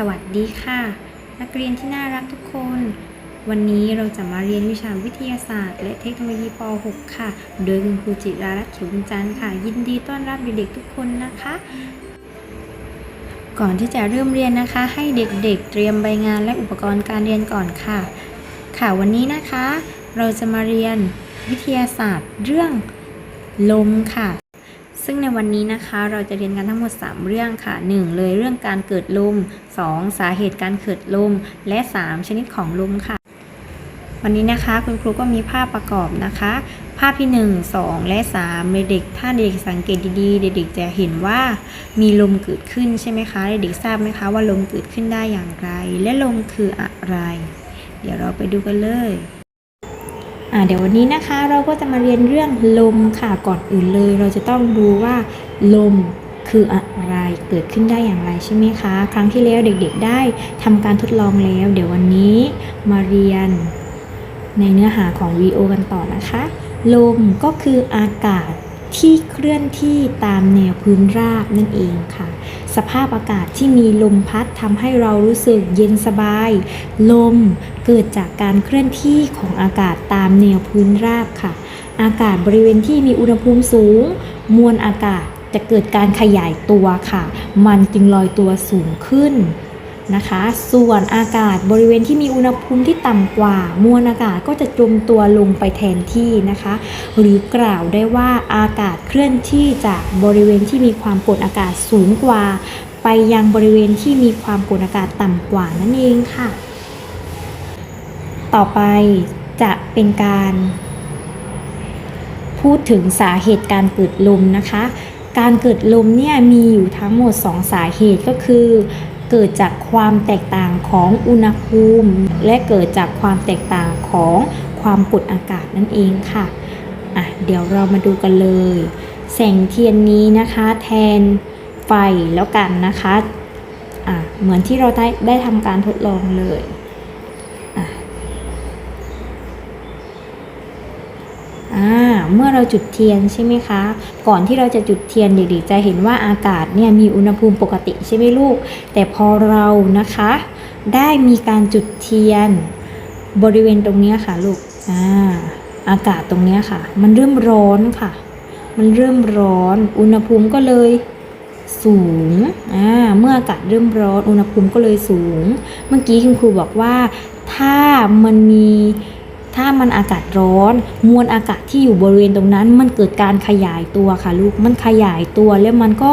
สวัสดีค่ะ นักเรียนที่น่ารักทุกคน วันนี้เราจะมาเรียนวิชาวิทยาศาสตร์ และเทคโนโลยีป .6 ค่ะ โดยคุณครูจิรารัตน์เขียวบุญจันทร์ค่ะ ยินดีต้อนรับเด็กๆทุกคนนะคะ ก่อนที่จะเริ่มเรียนนะคะ ให้เด็กๆ เตรียมใบงานและอุปกรณ์การเรียนก่อนค่ะ ค่ะวันนี้นะคะ เราจะมาเรียนวิทยาศาสตร์เรื่องลมค่ะ ซึ่งในวันนี้นะคะเราจะเรียนกันทั้งหมด 3 เรื่องค่ะ 1. เลยเรื่องการเกิดลม 2. สาเหตุการเกิดลม และ 3. ชนิดของลมค่ะ วันนี้นะคะคุณครูก็มีภาพประกอบนะคะ ภาพที่ 1 2 และ 3 เด็กถ้าเด็กสังเกตดีๆ เด็กๆจะเห็นว่ามีลมเกิดขึ้นใช่ไหมคะเด็กทราบไหมคะว่าลมเกิดขึ้นได้อย่างไร และลมคืออะไร เดี๋ยวเราไปดูกันเลย เดี๋ยววันนี้นะคะเราก็จะมาเรียนเรื่องลมค่ะก่อนอื่นเลย เราจะต้องดูว่า ลมคืออะไรเกิดขึ้นได้อย่างไรใช่ไหมคะ ครั้งที่แล้วเด็กๆได้ทำการทดลองแล้ว เดี๋ยววันนี้มาเรียนในเนื้อหาของวีโอกันต่อนะคะ ลมก็คืออากาศที่เคลื่อนที่ตามแนวพื้นราบนั่นเองค่ะ สภาพอากาศที่มีลมพัดทำให้เรารู้สึกเย็นสบาย ลมเกิดจากการเคลื่อนที่ของอากาศตามแนวพื้นราบค่ะ อากาศบริเวณที่มีอุณหภูมิสูง มวลอากาศจะเกิดการขยายตัวค่ะ มันจึงลอยตัวสูงขึ้น นะคะ ส่วนอากาศบริเวณที่มีอุณหภูมิที่ต่ำกว่า มวลอากาศก็จะจมตัวลงไปแทนที่นะคะ หรือกล่าวได้ว่าอากาศเคลื่อนที่จากบริเวณที่มีความกดอากาศสูงกว่า ไปยังบริเวณที่มีความกดอากาศต่ำกว่านั่นเองค่ะ ต่อไปจะเป็นการพูดถึงสาเหตุการเกิดลมนะคะ การเกิดลมเนี่ยมีอยู่ทั้งหมด 2 สาเหตุก็คือ เกิดจากความแตกต่างของอุณหภูมิ และเกิดจากความแตกต่างของความกดอากาศนั่นเองค่ะอะ เดี๋ยวเรามาดูกันเลย แสงเทียนนี้นะคะแทนไฟแล้วกันนะคะอะเหมือนที่เราได้ได้ทำการทดลองเลยอะ อ่าเมื่อเราจุดเทียนใช่ไหมคะ ก่อนที่เราจะจุดเทียนเด็กๆจะเห็นว่าอากาศเนี่ยมีอุณหภูมิปกติใช่ไหมลูก แต่พอเรานะคะ ได้มีการจุดเทียนบริเวณตรงเนี้ยค่ะลูกอ่าอากาศตรงเนี้ยค่ะ มันเริ่มร้อนค่ะ มันเริ่มร้อน อุณหภูมิก็เลยสูงอ่าเมื่ออากาศเริ่มร้อน อุณหภูมิก็เลยสูง เมื่อกี้คุณครูบอกว่าถ้ามันมี ถ้ามันอากาศร้อน มวลอากาศที่อยู่บริเวณตรงนั้น มันเกิดการขยายตัวค่ะลูก มันขยายตัวแล้วมันก็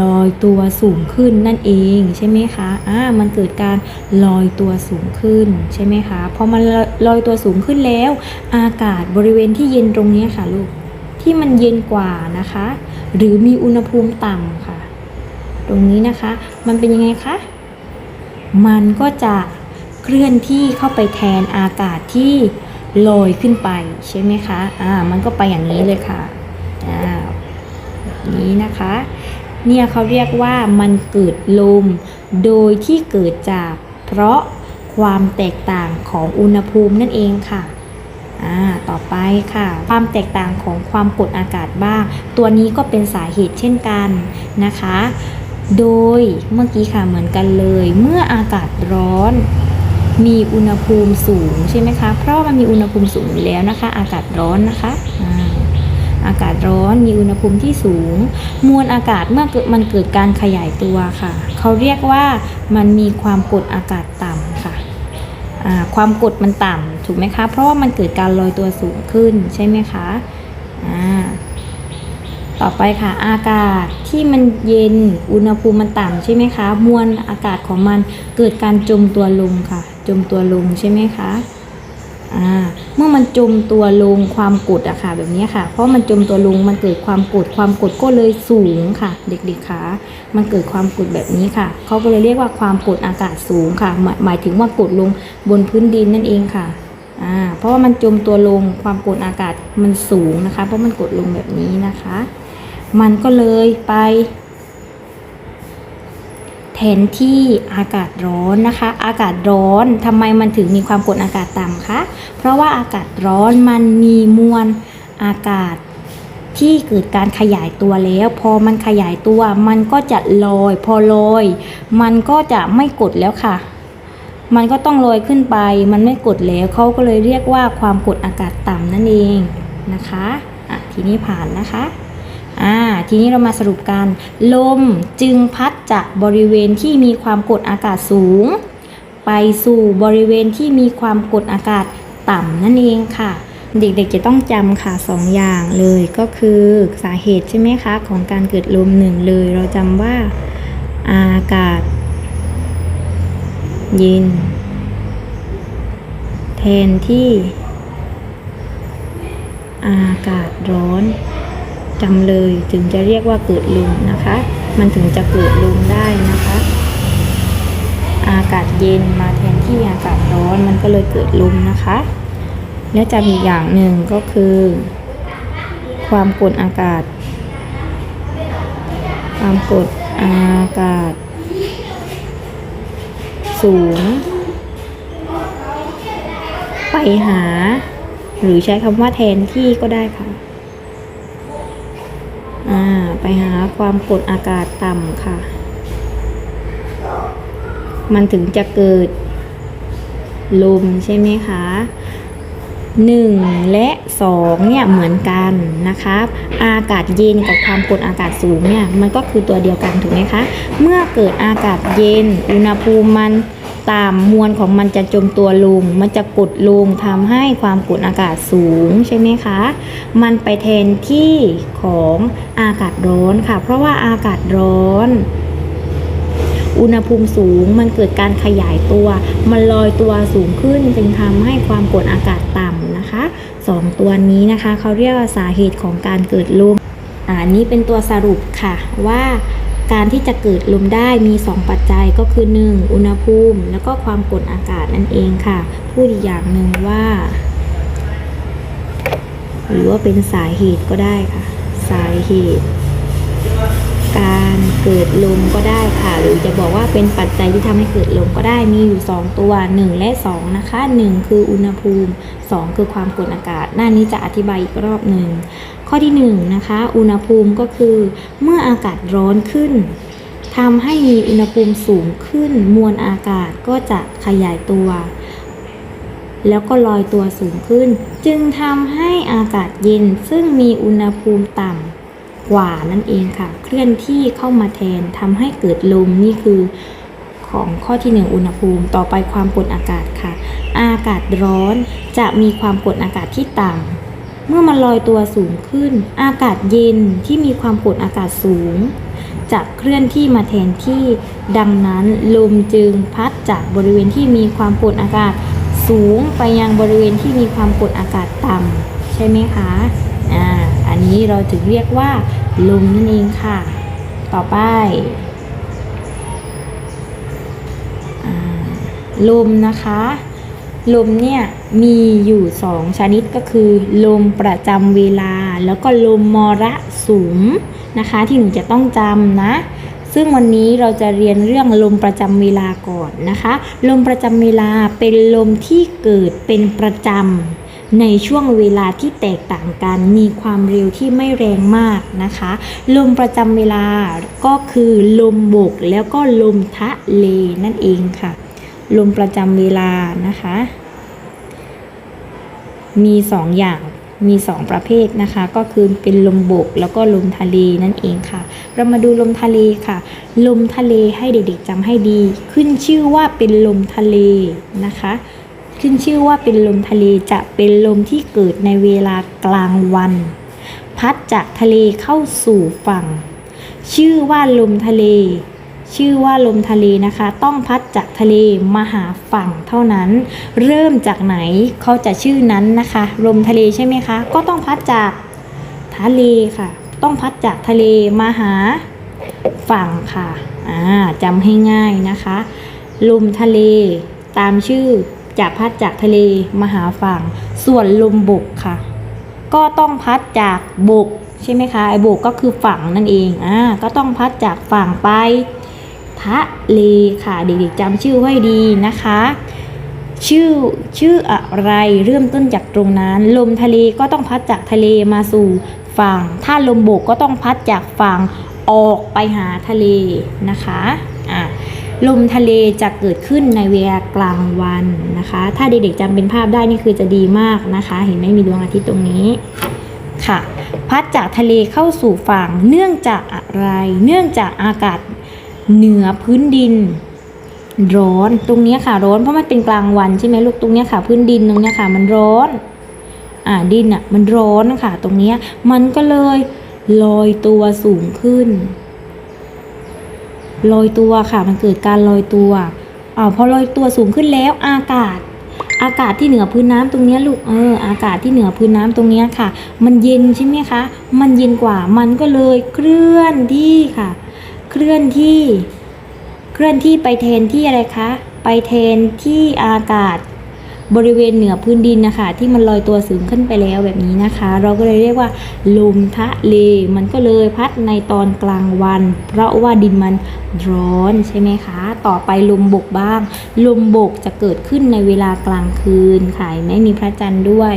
ลอยตัวสูงขึ้นนั่นเองใช่ไหมคะอ่ามันเกิดการลอยตัวสูงขึ้นใช่ไหมคะ พอมันลอยตัวสูงขึ้นแล้ว อากาศบริเวณที่เย็นตรงนี้ค่ะลูก ที่มันเย็นกว่านะคะ หรือมีอุณหภูมิต่ำค่ะ ตรงนี้นะคะ มันเป็นยังไงคะ มันก็จะ เคลื่อนที่เข้าไปแทนอากาศที่ลอยขึ้นไปใช่ไหมคะอ่ามันก็ไปอย่างนี้เลยค่ะอ่านี้นะคะ เนี่ยเขาเรียกว่ามันเกิดลม โดยที่เกิดจากเพราะความแตกต่างของอุณหภูมินั่นเองค่ะอ่าต่อไปค่ะ ความแตกต่างของความกดอากาศบ้าง ตัวนี้ก็เป็นสาเหตุเช่นกันนะคะ โดยเมื่อกี้ค่ะเหมือนกันเลย เมื่ออากาศร้อน มีอุณหภูมิสูงใช่ไหมคะ เพราะว่ามันมีอุณหภูมิสูงอยู่แล้วนะคะ อากาศร้อนนะคะอากาศร้อนมีอุณหภูมิที่สูง มวลอากาศเมื่อเกิดมันเกิดการขยายตัวค่ะ เขาเรียกว่ามันมีความกดอากาศต่ำค่ะความกดมันต่ำถูกไหมคะ เพราะว่ามันเกิดการลอยตัวสูงขึ้นใช่ไหมคะอ่า ต่อไปค่ะ อากาศที่มันเย็นอุณหภูมิมันต่ำใช่ไหมคะ มวลอากาศของมันเกิดการจมตัวลงค่ะ จมตัวลงใช่ไหมคะเมื่อมันจมตัวลงความกดอะค่ะแบบนี้ค่ะ เพราะมันจมตัวลงมันเกิดความกดความกดก็เลยสูงค่ะ เด็กๆคะมันเกิดความกดแบบนี้ค่ะเขาก็เลยเรียกว่าความกดอากาศสูงค่ะหมายหมายถึงว่ากดลงบนพื้นดินนั่นเองค่ะอ่าเพราะว่ามันจมตัวลงความกดอากาศมันสูงนะคะ เพราะมันกดลงแบบนี้นะคะ มันก็เลยไป แทนที่อากาศร้อนนะคะ อากาศร้อนทำไมมันถึงมีความกดอากาศต่ำคะเพราะว่าอากาศร้อนมันมีมวลอากาศที่เกิดการขยายตัวแล้ว พอมันขยายตัว มันก็จะลอย พอลอย มันก็จะไม่กดแล้วค่ะ มันก็ต้องลอยขึ้นไป มันไม่กดแล้วเขาก็เลยเรียกว่าความกดอากาศต่ำนั่นเองนะคะอะทีนี้ผ่านนะคะ อ่าทีนี้เรามาสรุปกัน ลมจึงพัดจากบริเวณที่มีความกดอากาศสูง ไปสู่บริเวณที่มีความกดอากาศต่ำนั่นเองค่ะ เด็กๆจะต้องจำค่ะสองอย่างเลยก็คือสาเหตุใช่ไหมคะของการเกิดลมหนึ่งเลย เราจำว่าอากาศ เย็น แทนที่ อากาศร้อน จำเลยถึงจะเรียกว่าเกิดลมนะคะ มันถึงจะเกิดลมได้นะคะ อากาศเย็นมาแทนที่อากาศร้อนมันก็เลยเกิดลมนะคะ และจำอีกอย่างหนึ่งก็คือ ความกดอากาศ ความกดอากาศ สูง ไปหา หรือใช้คำว่าแทนที่ก็ได้ค่ะ อ่าไปหาความกดอากาศต่ำค่ะ มันถึงจะเกิดลมใช่ไหมคะ 1 และ 2 เนี่ยเหมือนกันนะคะอากาศเย็นกับความกดอากาศสูงเนี่ยมันก็คือตัวเดียวกันถูกไหมคะ เมื่อเกิดอากาศเย็นอุณหภูมิมัน ต่ำมวลของมันจะจมตัวลง มันจะกดลงทำให้ความกดอากาศสูงใช่ไหมคะ มันไปแทนที่ของอากาศร้อนค่ะ เพราะว่าอากาศร้อน อุณหภูมิสูงมันเกิดการขยายตัว มันลอยตัวสูงขึ้นจึงทำให้ความกดอากาศต่ำนะคะสองตัวนี้นะคะเขาเรียกว่าสาเหตุของการเกิดลมอ่านี้เป็นตัวสรุปค่ะว่า การที่จะเกิดลมได้มี 2 ปัจจัยก็คือ 1. อุณหภูมิ แล้วก็ความกดอากาศนั่นเองค่ะ พูดอีกอย่างหนึ่งว่า หรือว่าเป็นสาเหตุก็ได้ค่ะ สาเหตุ การเกิดลมก็ได้ค่ะ หรือจะบอกว่าเป็นปัจจัยที่ทำให้เกิดลมก็ได้มีอยู่ 2 ตัว 1 และ 2 นะคะ 1 คืออุณหภูมิ 2 คือความกดอากาศ หน้านี้จะอธิบายอีกรอบหนึ่ง ข้อที่1นะคะอุณหภูมิก็คือ เมื่ออากาศร้อนขึ้นทำให้มีอุณหภูมิสูงขึ้น มวลอากาศก็จะขยายตัว แล้วก็ลอยตัวสูงขึ้น จึงทำให้อากาศเย็นซึ่งมีอุณหภูมิต่ำกว่านั่นเองค่ะ เคลื่อนที่เข้ามาแทนทำให้เกิดลมนี่คือของข้อที่ 1 อุณหภูมิต่อไปความกดอากาศค่ะ อากาศร้อนจะมีความกดอากาศที่ต่ำ เมื่อมันลอยตัวสูงขึ้น อากาศเย็นที่มีความกดอากาศสูง จะเคลื่อนที่มาแทนที่ ดังนั้นลมจึงพัดจากบริเวณที่มีความกดอากาศสูงไปยังบริเวณที่มีความกดอากาศต่ำใช่ไหมคะอ่าอันนี้เราถึงเรียกว่า ลมนั่นเองค่ะ ต่อไปอ่าลมนะคะ ลมเนี่ยมีอยู่สองชนิดก็คือ ลมประจำเวลา แล้วก็ลมมรสุมนะคะ ที่หนูจะต้องจำนะ ซึ่งวันนี้เราจะเรียนเรื่องลมประจำเวลาก่อนนะคะ ลมประจำเวลาเป็นลมที่เกิดเป็นประจำในช่วงเวลาที่แตกต่างกัน มีความเร็วที่ไม่แรงมากนะคะ ลมประจำเวลาก็คือลมบกแล้วก็ลมทะเลนั่นเองค่ะ ลมประจำเวลานะคะ มีสองอย่างมีสองประเภทนะคะ ก็คือเป็นลมบกแล้วก็ลมทะเลนั่นเองค่ะ เรามาดูลมทะเลค่ะ ลมทะเลให้เด็กๆจำให้ดี ขึ้นชื่อว่าเป็นลมทะเลนะคะ ขึ้นชื่อว่าเป็นลมทะเลจะเป็นลมที่เกิดในเวลากลางวัน พัดจากทะเลเข้าสู่ฝั่ง ชื่อว่าลมทะเล ชื่อว่าลมทะเลนะคะ ต้องพัดจากทะเลมาหาฝั่งเท่านั้น เริ่มจากไหนเขาจะชื่อนั้นนะคะ ลมทะเลใช่ไหมคะ ก็ต้องพัดจากทะเลค่ะ ต้องพัดจากทะเลมาหาฝั่งค่ะอ่าจำให้ง่ายนะคะ ลมทะเล ตามชื่อจะพัดจากทะเลมาหาฝั่ง ส่วนลมบกค่ะ ก็ต้องพัดจากบกใช่ไหมคะไอ้บกก็คือฝั่งนั่นเองอ่าก็ต้องพัดจากฝั่งไป ทะเลค่ะเด็กๆจำชื่อไว้ดีนะคะ ชื่อชื่ออะไรเริ่มต้นจากตรงนั้น ลมทะเลก็ต้องพัดจากทะเลมาสู่ฝั่ง ถ้าลมบกก็ต้องพัดจากฝั่งออกไปหาทะเลนะคะอะลมทะเลจะเกิดขึ้นในเวลากลางวันนะคะ ถ้าเด็กๆจำเป็นภาพได้นี่คือจะดีมากนะคะ เห็นไหมมีดวงอาทิตย์ตรงนี้ค่ะ พัดจากทะเลเข้าสู่ฝั่งเนื่องจากอะไร เนื่องจากอากาศ เหนือพื้นดิน ร้อนตรงนี้ค่ะร้อนเพราะมันเป็นกลางวันใช่ไหมลูกตรงนี้ค่ะ พื้นดินตรงนี้ค่ะ มันร้อนอ่าดินอะมันร้อนนะคะตรงนี้มันก็เลยลอยตัวสูงขึ้นลอยตัวค่ะ มันเกิดการลอยตัวอ่าพอลอยตัวสูงขึ้นแล้วอากาศ อากาศที่เหนือพื้นน้ำตรงนี้ลูกเอออากาศที่เหนือพื้นน้ำตรงนี้ค่ะ มันเย็นใช่ไหมคะ มันเย็นกว่ามันก็เลยเคลื่อนที่ค่ะ เคลื่อนที่เคลื่อนที่ไปแทนที่อะไรคะ ไปแทนที่อากาศบริเวณเหนือพื้นดินนะคะ ที่มันลอยตัวสูงขึ้นไปแล้วแบบนี้นะคะ เราก็เลยเรียกว่าลมทะเล มันก็เลยพัดในตอนกลางวัน เพราะว่าดินมันร้อนใช่ไหมคะ ต่อไปลมบกบ้าง ลมบกจะเกิดขึ้นในเวลากลางคืนค่ะไม่มีพระจันทร์ด้วย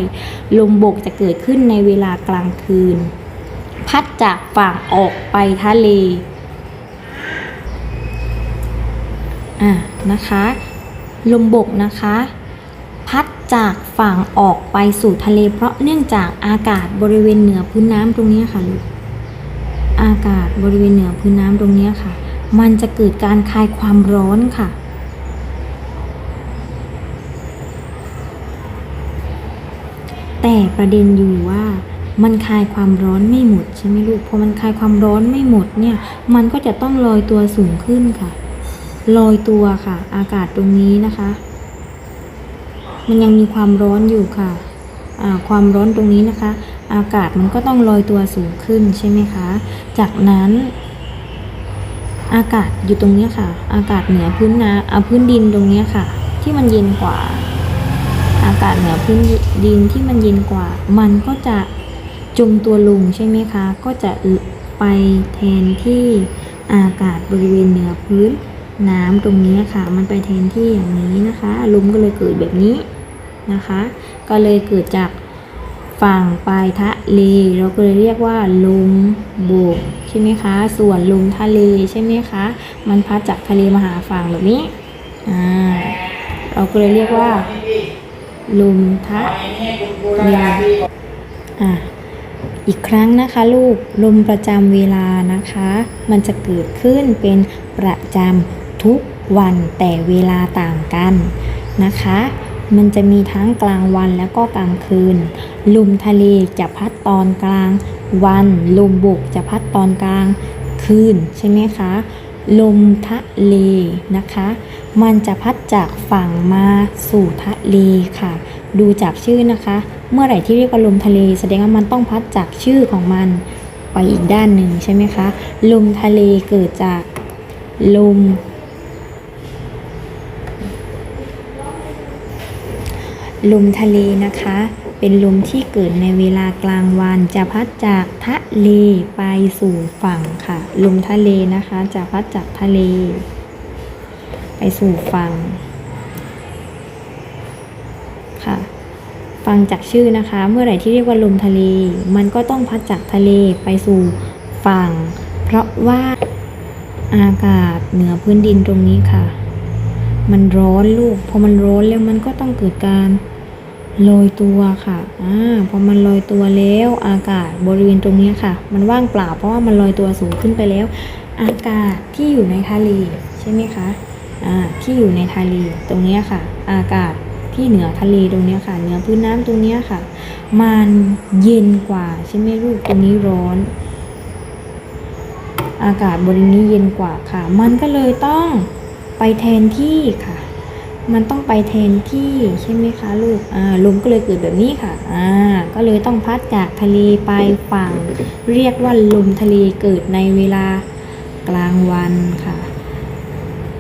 ลมบกจะเกิดขึ้นในเวลากลางคืน พัดจากฝั่งออกไปทะเล อะนะคะลมบกนะคะ พัดจากฝั่งออกไปสู่ทะเล เพราะเนื่องจากอากาศบริเวณเหนือพื้นน้ำตรงนี้ค่ะลูกอากาศบริเวณเหนือพื้นน้ำตรงนี้ค่ะ มันจะเกิดการคายความร้อนค่ะแต่ประเด็นอยู่ว่ามันคลายความร้อนไม่หมดใช่ไหมลูกพอมันคลายความร้อนไม่หมดเนี่ย มันก็จะต้องลอยตัวสูงขึ้นค่ะ ลอยตัวค่ะ อากาศตรงนี้นะคะ มันยังมีความร้อนอยู่ค่ะความร้อนตรงนี้นะคะ อากาศมันก็ต้องลอยตัวสูงขึ้นใช่ไหมคะ จากนั้น อากาศอยู่ตรงนี้ค่ะ อากาศเหนือพื้นน้ำอ่าพื้นดินตรงนี้ค่ะ ที่มันเย็นกว่า อากาศเหนือพื้นดินที่มันเย็นกว่า มันก็จะจมตัวลงใช่ไหมคะ ก็จะอึไปแทนที่อากาศบริเวณเหนือพื้น น้ำตรงนี้ค่ะ มันไปแทนที่อย่างนี้นะคะลมก็เลยเกิดแบบนี้นะคะ ก็เลยเกิดจากฝั่งปลายทะเลเราก็เลยเรียกว่าลมบกใช่ไหมคะ ส่วนลมทะเลใช่ไหมคะ มันพัดจากทะเลมาหาฝั่งแบบนี้อ่าเราก็เลยเรียกว่าลมทะเลอะอีกครั้งนะคะลูกลมประจำเวลานะคะ มันจะเกิดขึ้นเป็นประจำ ทุกวันแต่เวลาต่างกันนะคะ มันจะมีทั้งกลางวันแล้วก็กลางคืน ลมทะเลจะพัดตอนกลาง วันลมบกจะพัดตอนกลางคืนใช่ไหมคะลมทะเลนะคะ มันจะพัดจากฝั่งมาสู่ทะเลค่ะ ดูจากชื่อนะคะ เมื่อไหร่ที่เรียกว่าลมทะเล แสดงว่ามันต้องพัดจากชื่อของมันไปอีกด้านหนึ่งใช่ไหมคะ ลมทะเลเกิดจากลม ลมทะเลนะคะ เป็นลมที่เกิดในเวลากลางวันจะพัดจากทะเลไปสู่ฝั่งค่ะ ลมทะเลนะคะจะพัดจากทะเล ไปสู่ฝั่งค่ะ ฟังจากชื่อนะคะ เมื่อไหร่ที่เรียกว่าลมทะเล มันก็ต้องพัดจากทะเลไปสู่ฝั่ง เพราะว่าอากาศเหนือพื้นดินตรงนี้ค่ะ มันร้อนลูก พอมันร้อนแล้วมันก็ต้องเกิดการ ลอยตัวค่ะ อ่า พอมันลอยตัวแล้วอากาศบริเวณตรงนี้ค่ะ มันว่างเปล่าเพราะว่ามันลอยตัวสูงขึ้นไปแล้ว อากาศที่อยู่ในทะเลใช่ไหมคะ อ่า ที่อยู่ในทะเลตรงเนี้ยค่ะ อากาศที่เหนือทะเลตรงเนี้ยค่ะ เหนือพื้นน้ำตรงเนี้ยค่ะ มันเย็นกว่าใช่ไหมลูกตรงนี้ร้อน อากาศบริเวณนี้เย็นกว่าค่ะ มันก็เลยต้องไปแทนที่ค่ะ มันต้องไปแทนที่ใช่ไหมคะลูกอ่าลมก็เลยเกิดแบบนี้ค่ะอ่าก็เลยต้องพัดจากทะเลไปฝั่ง เรียกว่าลมทะเลเกิดในเวลากลางวันค่ะ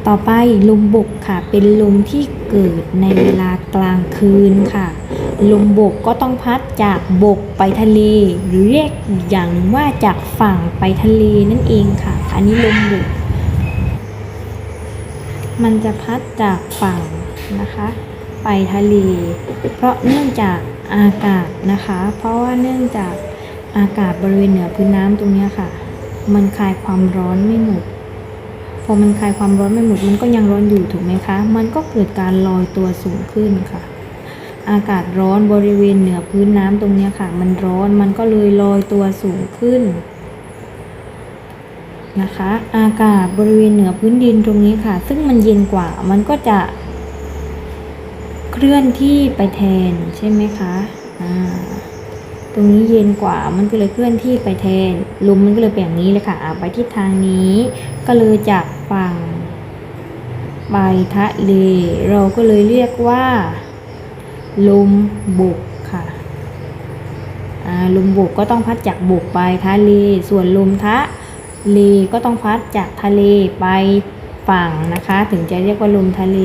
ต่อไปลมบกค่ะ เป็นลมที่เกิดในเวลากลางคืนค่ะ ลมบกก็ต้องพัดจากบกไปทะเล หรือเรียกอย่างหนึ่งว่าจากฝั่งไปทะเลนั่นเองค่ะ อันนี้ลมบกมันจะพัดจากฝั่ง นะคะ ไปทะเล เพราะเนื่องจากอากาศนะคะ เพราะว่าเนื่องจากอากาศบริเวณเหนือพื้นน้ำตรงนี้ค่ะ มันคลายความร้อนไม่หมด พอมันคลายความร้อนไม่หมด มันก็ยังร้อนอยู่ถูกไหมคะ มันก็เกิดการลอยตัวสูงขึ้นค่ะ อากาศร้อนบริเวณเหนือพื้นน้ำตรงนี้ค่ะ มันร้อน มันก็เลยลอยตัวสูงขึ้นนะคะ อากาศบริเวณเหนือพื้นดินตรงนี้ค่ะ ซึ่งมันเย็นกว่า มันก็จะ เคลื่อนที่ไปแทนใช่ไหมคะอ่าตรงนี้เย็นกว่ามันก็เลยเคลื่อนที่ไปแทนลมมันก็เลยเป็นอย่างนี้เลยค่ะไปทิศทางนี้ ก็เลยจากฝั่งไปทะเลเราก็เลยเรียกว่า ลมบกค่ะอ่าลมบกก็ต้องพัดจากบกไปทะเล ส่วนลมทะเลก็ต้องพัดจากทะเลไปฝั่งนะคะ ถึงจะเรียกว่าลมทะเล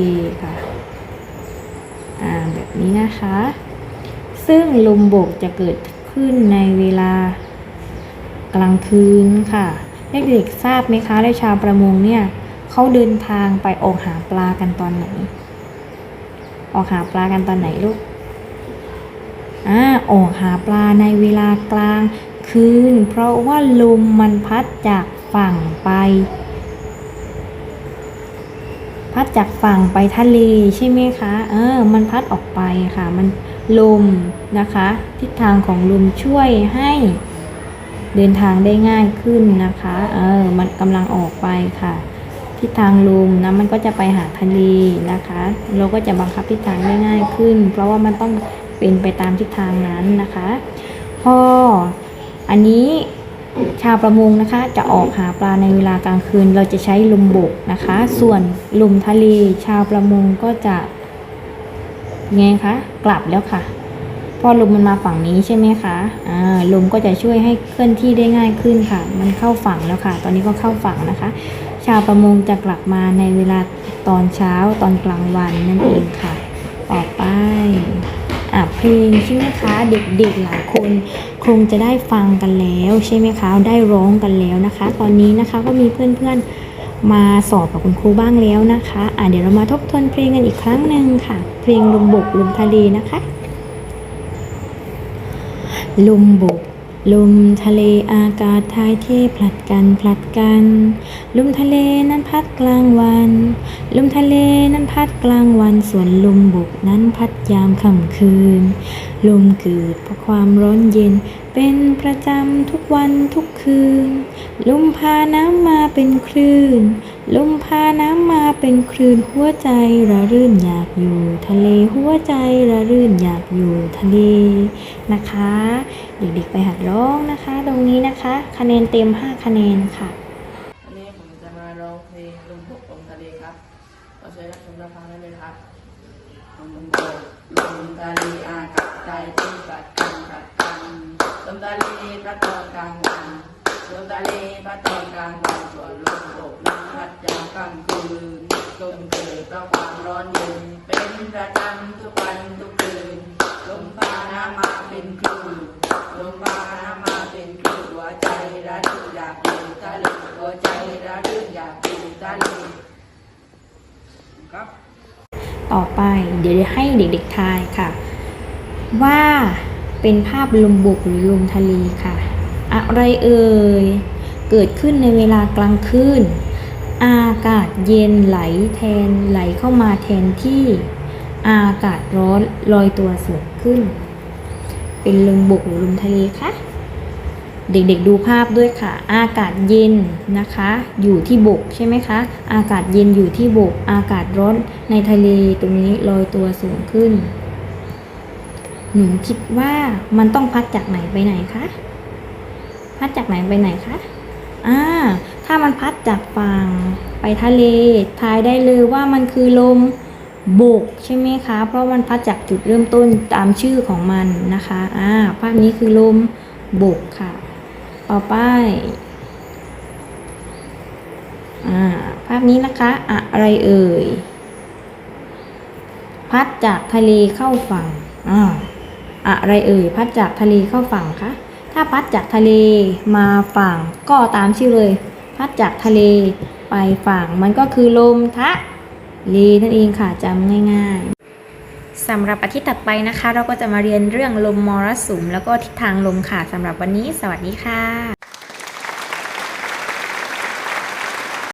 ค่ะ นี้นะคะ ซึ่งลมบกจะเกิดขึ้นในเวลากลางคืนค่ะเด็กๆทราบไหมคะได้ชาวประมงเนี่ยเขาเดินทางไปออกหาปลากันตอนไหน ออกหาปลากันตอนไหนลูกอ่าออกหาปลาในเวลากลางคืน เพราะว่าลมมันพัดจากฝั่งไป พัดจากฝั่งไปทะเลใช่ไหมคะเออมันพัดออกไปค่ะ มันลมนะคะ ทิศทางของลมช่วยให้เดินทางได้ง่ายขึ้นนะคะเออมันกำลังออกไปค่ะ ทิศทางลมนะมันก็จะไปหาทะเลนะคะ เราก็จะบังคับทิศทางได้ง่ายขึ้น เพราะว่ามันต้องเป็นไปตามทิศทางนั้นนะคะ พออันนี้ ชาวประมงนะคะจะออกหาปลาในเวลากลางคืน เราจะใช้ลมบกนะคะ ส่วนลมทะเลชาวประมงก็จะไงคะกลับแล้วค่ะ พอลมมันมาฝั่งนี้ใช่ไหมคะอ่าลมก็จะช่วยให้เคลื่อนที่ได้ง่ายขึ้นค่ะ มันเข้าฝั่งแล้วค่ะ ตอนนี้ก็เข้าฝั่งนะคะ ชาวประมงจะกลับมาในเวลาตอนเช้าตอนกลางวันนั่นเองค่ะ ต่อไป อะเพลงใช่ไหมคะเด็กๆหลายคนคงจะได้ฟังกันแล้วใช่ไหมคะได้ร้องกันแล้วนะคะ ตอนนี้นะคะก็มีเพื่อนๆมาสอบกับคุณครูบ้างแล้วนะคะอะเดี๋ยวเรามาทบทวนเพลงกันอีกครั้งหนึ่งค่ะ เพลงลมบกลมทะเลนะคะ ลมบก ลมทะเลอากาศทายเทผลัดกันผลัดกัน ลมทะเลนั้นพัดกลางวัน ลมทะเลนั้นพัดกลางวัน ส่วนลมบกนั้นพัดยามค่ำคืน ลมเกิดเพราะความร้อนเย็นเป็นประจำทุกวันทุกคืน ลมพาน้ำมาเป็นคลื่น ลมพาน้ำมาเป็นคลื่นหัวใจระรื่นอยากอยู่ ทะเลหัวใจระรื่นอยากอยู่ทะเลนะคะ เด็กๆไปหัดร้องนะคะ ตรงนี้นะคะ คะแนนเต็ม 5 คะแนนค่ะวันนี้ผมจะมาร้องเพลงลมบกลมทะเลครับขอเชิญรับชมรับฟังได้เลยครับลมบกลมทะเลอากาศใจที่ปัดกันปัดกันลมทะเลพัดตอกลางวัน ลมทะเลพัดตอนกลางวันส่วนลมบกนั้นพัดยามค่ำคืนลมเกิดเพราะความร้อนเย็นเป็นประจำทุกวันทุกคืนลมพาน้ำมาเป็นคลื่นลมพาน้ำมาเป็นคลื่นหัวใจระดึกอยากอยู่ทะเลหัวใจระดึกอยากอยู่ทะเลครับต่อไปเดี๋ยวให้เด็กๆทายค่ะ ว่าเป็นภาพลมบกหรือลมทะเลค่ะ อะไรเอ่ย เกิดขึ้นในเวลากลางคืน อากาศเย็นไหลแทนไหลเข้ามาแทนที่ อากาศร้อนลอยตัวสูงขึ้น เป็นลมบกหรือลมทะเลคะ เด็กๆดูภาพด้วยค่ะ อากาศเย็นนะคะ อยู่ที่บกใช่ไหมคะ อากาศเย็นอยู่ที่บก อากาศร้อนในทะเลตรงนี้ลอยตัวสูงขึ้นหนูคิดว่ามันต้องพัดจากไหนไปไหนคะ พัดจากไหนไปไหนคะอ่าถ้ามันพัดจากฝั่งไปทะเลทายได้เลยว่ามันคือลมบกใช่ไหมคะ เพราะมันพัดจากจุดเริ่มต้นตามชื่อของมันนะคะอ่าภาพนี้คือลมบกค่ะ ต่อไปอ่าภาพนี้นะคะ อะไรเอ่ย พัดจากทะเลเข้าฝั่งอ่าอะไรเอ่ย พัดจากทะเลเข้าฝั่งคะ ถ้าพัดจากทะเลมาฝั่งก็ตามชื่อเลย พัดจากทะเลไปฝั่งมันก็คือลมทะเลนั่นเองค่ะจำง่ายๆสำหรับอาทิตย์ถัดไปนะคะ เราก็จะมาเรียนเรื่องลมมรสุมแล้วก็ทิศทางลมค่ะสำหรับวันนี้ สวัสดีค่ะ